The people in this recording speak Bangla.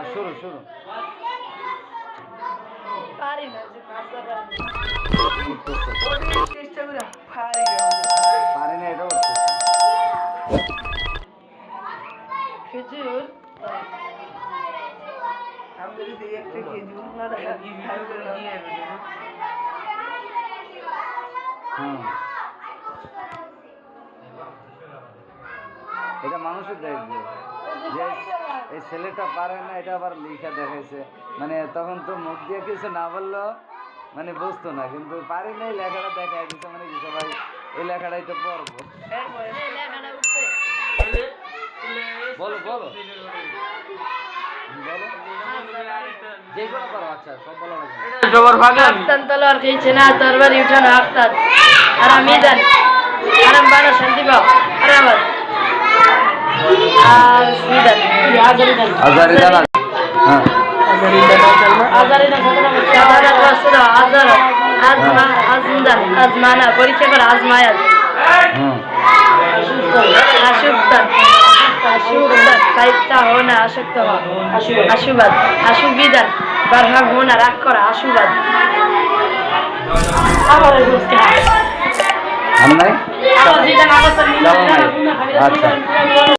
হ্যাঁ শুরু শুরু পারি না চেষ্টা করে পারি। পারি এটা খেজুর আমি যদি একটা খেজুর? না রাখি খাইবে না হুম। এটা মানুষের দেখবে যে এই ছেলেটা পারে না এটা আবার লিখা দেখাইছে। মানে তখন তো মুখ দিয়ে কিছু না বললেও মানে বুঝতো না কিন্তু পারি না এই লেখাটা দেখাই দিচ্ছে মানে কি সবাই এই লেখাটাই তো পড়ব বলো। বলো আচ্ছা আর আমি আর আজারি হ্যাঁ। আজমানা পরীক্ষা করে আজমায়াত হোনা আসক্ত আশুবাদ আশুবিদান বারহা হোনা রাগ করা আশুবাদ আমার বুঝতে আমার আচ্ছা।